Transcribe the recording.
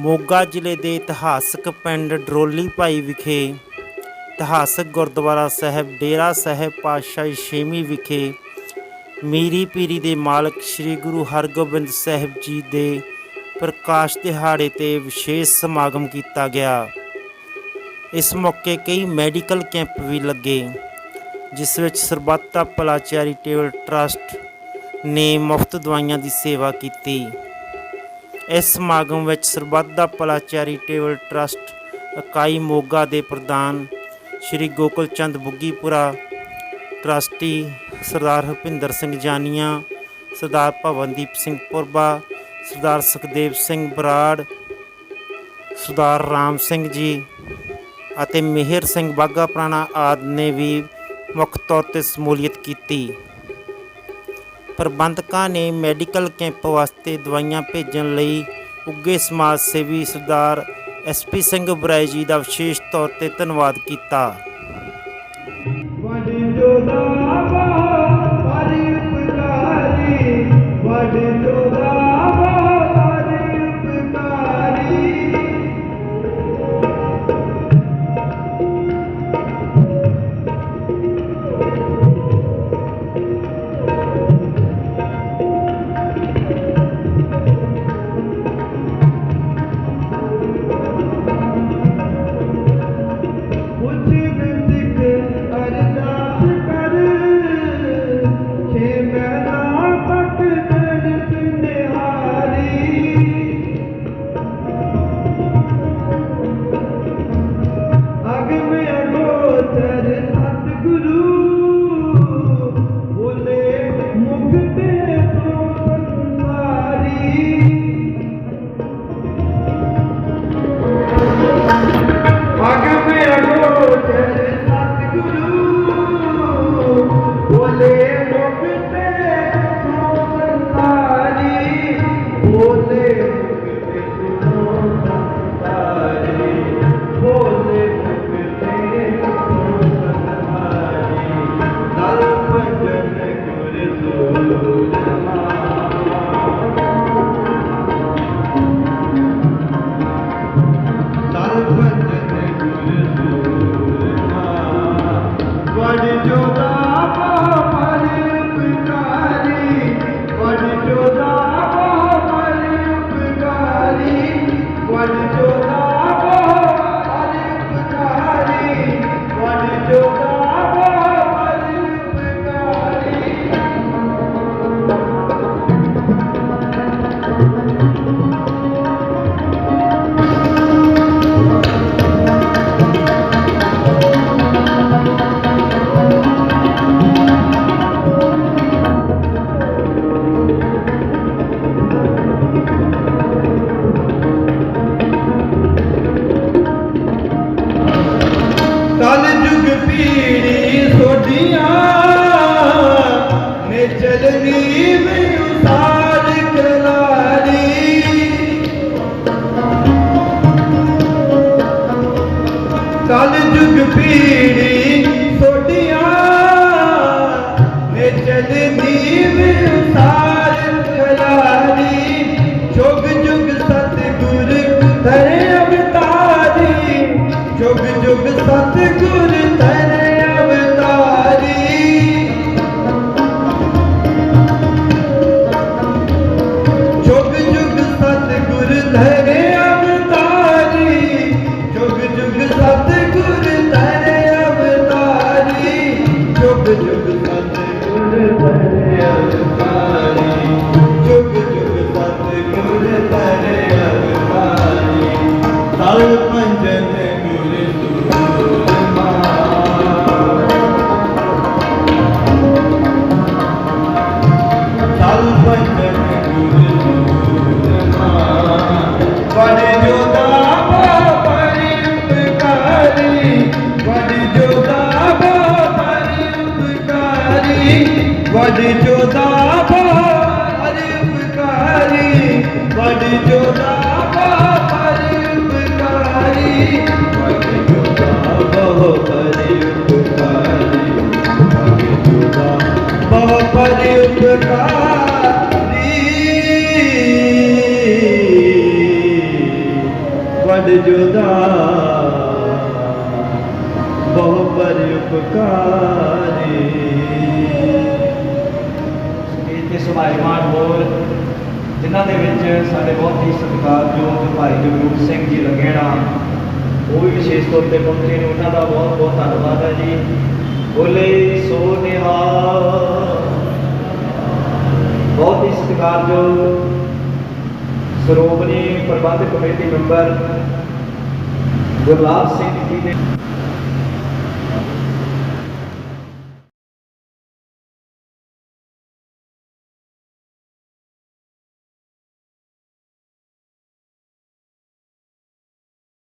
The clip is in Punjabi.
ਮੋਗਾ ਜ਼ਿਲ੍ਹੇ ਦੇ ਇਤਿਹਾਸਕ ਪਿੰਡ ਡਰੋਲੀ ਭਾਈ ਵਿਖੇ ਇਤਿਹਾਸਕ ਗੁਰਦੁਆਰਾ ਸਾਹਿਬ ਡੇਰਾ ਸਾਹਿਬ ਪਾਤਸ਼ਾਹੀ ਛੇਵੀਂ ਵਿਖੇ ਮੀਰੀ ਪੀਰੀ ਦੇ ਮਾਲਕ ਸ੍ਰੀ ਗੁਰੂ ਹਰਗੋਬਿੰਦ ਸਾਹਿਬ ਜੀ ਦੇ ਪ੍ਰਕਾਸ਼ ਦਿਹਾੜੇ ਤੇ ਵਿਸ਼ੇਸ਼ ਸਮਾਗਮ ਕੀਤਾ ਗਿਆ। ਇਸ ਮੌਕੇ ਕਈ ਮੈਡੀਕਲ ਕੈਂਪ ਵੀ ਲੱਗੇ, ਜਿਸ ਵਿੱਚ ਸਰਬੱਤਾ ਭਲਾ ਚੈਰੀਟੇਬਲ ਟਰਸਟ ਨੇ ਮੁਫਤ ਦਵਾਈਆਂ ਦੀ ਸੇਵਾ ਕੀਤੀ। ਇਸ ਸਮਾਗਮ ਵਿੱਚ ਸਰਬੱਤ ਦਾ ਭਲਾ ਚੈਰੀਟੇਬਲ ਟਰਸਟ ਇਕਾਈ ਮੋਗਾ ਦੇ ਪ੍ਰਧਾਨ ਸ਼੍ਰੀ ਗੋਕੁਲ ਚੰਦ ਬੁੱਗੀਪੁਰਾ, ਟਰਸਟੀ ਸਰਦਾਰ ਹਰਪਿੰਦਰ ਸਿੰਘ ਜਾਨੀਆਂ, ਸਰਦਾਰ ਭਵਨਦੀਪ ਸਿੰਘ ਪੁਰਬਾ, ਸਰਦਾਰ ਸੁਖਦੇਵ ਸਿੰਘ ਬਰਾੜ, ਸਰਦਾਰ ਰਾਮ ਸਿੰਘ ਜੀ ਅਤੇ ਮਿਹਰ ਸਿੰਘ ਬਾਗਾ ਪ੍ਰਾਣਾ ਆਦਿ ਨੇ ਵੀ ਮੁੱਖ ਤੌਰ ਤੇ ਸਮੂਲੀਅਤ ਕੀਤੀ। ਪ੍ਰਬੰਧਕਾਂ ਨੇ ਮੈਡੀਕਲ ਕੈਂਪ ਵਾਸਤੇ ਦਵਾਈਆਂ ਭੇਜਣ ਲਈ ਉੱਗੇ ਸਮਾਜ ਸੇਵੀ ਸਰਦਾਰ ਐਸਪੀ ਸਿੰਘ ਬਰਾਏ ਜੀ ਦਾ ਵਿਸ਼ੇਸ਼ ਤੌਰ ਤੇ ਧੰਨਵਾਦ ਕੀਤਾ। ਵਡ ਜੋਦਾ ਪੀੜੀ ਸੋਡੀਆਂ ਨੇ ਚਲਨੀ ਮੈਨੂੰ ਸਾਜ ਜੁਗ ਜੁਗ ਸਤਿਗੁਰ ਧਰੇ ਅਵਤਾਰੀ ਜੁਗ ਜੁਗ ਸਤਿਗੁਰ ਧਰੇ ਵਡ ਜੋਦਾ ਪਰਿ ਉਪਕਾਰੀ ਵਡ ਜੋਦਾ ਪਰਿ ਉਪਕਾਰੀ ਵਡ ਜੋਦਾ ਬਹੁ ਉਪਕਾਰੀ ਵਡ ਜੋਦਾ ਬਹੁ ਪਰਿ ਉਪਕਾਰੀ ਵਡ ਜੋਦਾ ਦੇ ਵਿੱਚ ਸਾਡੇ ਬਹੁਤ ਹੀ ਸਤਿਕਾਰਯੋਗ ਭਾਈ ਜਗਰੂਪ ਸਿੰਘ ਜੀ ਲੰਗੇੜਾ, ਉਹ ਵੀ ਵਿਸ਼ੇਸ਼ ਤੌਰ ਤੇ ਪਹੁੰਚੇ ਨੇ, ਉਹਨਾਂ ਦਾ ਬਹੁਤ ਬਹੁਤ ਧੰਨਵਾਦ ਹੈ ਜੀ। ਬੋਲੇ ਸੋ ਨਿਹਾਲ ਬਹੁਤ ਹੀ ਸਤਿਕਾਰਯੋਗ ਸ਼੍ਰੋਮਣੀ ਪ੍ਰਬੰਧਕ ਕਮੇਟੀ ਮੈਂਬਰ ਗੁਰਲਾਬ ਸਿੰਘ ਜੀ ਨੇ